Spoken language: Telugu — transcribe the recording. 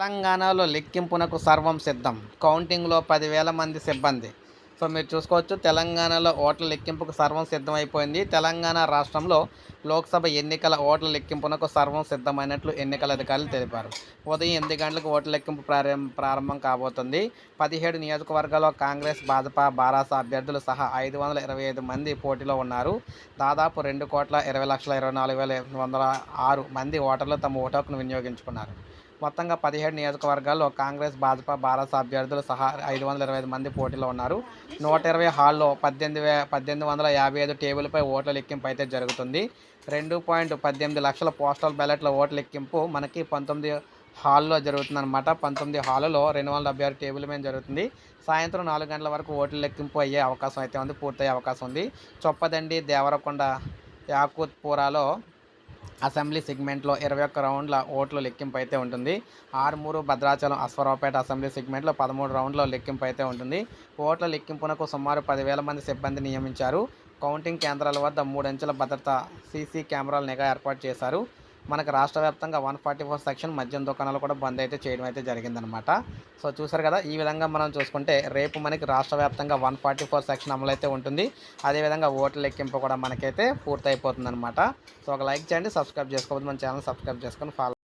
తెలంగాణలో లెక్కింపునకు సర్వం సిద్ధం. కౌంటింగ్లో పదివేల మంది సిబ్బంది. సో మీరు చూసుకోవచ్చు తెలంగాణలో ఓట్ల లెక్కింపుకు సర్వం సిద్ధమైపోయింది. తెలంగాణ రాష్ట్రంలో లోక్సభ ఎన్నికల ఓట్ల లెక్కింపునకు సర్వం సిద్ధమైనట్లు ఎన్నికల అధికారులు తెలిపారు. ఉదయం ఎనిమిది గంటలకు ఓట్ల లెక్కింపు ప్రారం ప్రారంభం కాబోతుంది. పదిహేడు నియోజకవర్గాల్లో కాంగ్రెస్ భాజపా బారాస అభ్యర్థులు సహా ఐదు వందల ఇరవై ఐదు మంది పోటీలో ఉన్నారు. దాదాపు రెండు కోట్ల ఇరవై లక్షల ఇరవై నాలుగు వేల వందల ఆరు మంది ఓటర్లు తమ ఓటు హక్కును వినియోగించుకున్నారు. మొత్తంగా పదిహేడు నియోజకవర్గాల్లో కాంగ్రెస్ భాజపా భారత అభ్యర్థులు సహా ఐదు వందల ఇరవై ఐదు మంది పోటీలో ఉన్నారు. నూట ఇరవై హాల్లో పద్దెనిమిది వే పద్దెనిమిది వందల యాభై ఐదు టేబుల్పై ఓట్ల లెక్కింపు అయితే జరుగుతుంది. రెండు పాయింట్ పద్దెనిమిది లక్షల పోస్టల్ బ్యాలెట్ల ఓట్ల లెక్కింపు మనకి పంతొమ్మిది హాల్లో జరుగుతుందన్నమాట. పంతొమ్మిది హాల్లో రెండు వందల డెబ్బై ఆరు టేబుల్ మీద జరుగుతుంది. సాయంత్రం నాలుగు గంటల వరకు ఓట్ల లెక్కింపు అయ్యే అవకాశం అయితే ఉంది పూర్తయ్యే అవకాశం ఉంది. చొప్పదండి దేవరకొండ యాకూత్పురాలో అసెంబ్లీ సెగ్మెంట్లో ఇరవై ఒక్క రౌండ్ల ఓట్లు లెక్కింపు అయితే ఉంటుంది. ఆరుమూరు భద్రాచలం అశ్వరావుపేట అసెంబ్లీ సెగ్మెంట్లో పదమూడు రౌండ్ల లెక్కింపు అయితే ఉంటుంది. ఓట్ల లెక్కింపునకు సుమారు పదివేల మంది సిబ్బంది నియమించారు. కౌంటింగ్ కేంద్రాల వద్ద మూడంచెల భద్రత సీసీ కెమెరాల నిఘా ఏర్పాటు చేశారు. మనకు రాష్ట్ర వ్యాప్తంగా వన్ ఫార్టీ ఫోర్ సెక్షన్ మద్యం దుకాణాలు కూడా బంద్ అయితే చేయడం అయితే జరిగిందనమాట సో చూసారు కదా ఈ విధంగా మనం చూసుకుంటే రేపు మనకి రాష్ట్ర వ్యాప్తంగా వన్ ఫార్టీ ఫోర్ సెక్షన్ అమలు అయితే ఉంటుంది. అదేవిధంగా ఓట్ల లెక్కింపు కూడా మనకైతే పూర్తయిపోతుందనమాట సో ఒక లైక్ చేయండి సబ్స్క్రైబ్ చేసుకోవద్దు మన ఛానల్ సబ్స్క్రైబ్ చేసుకొని ఫాలో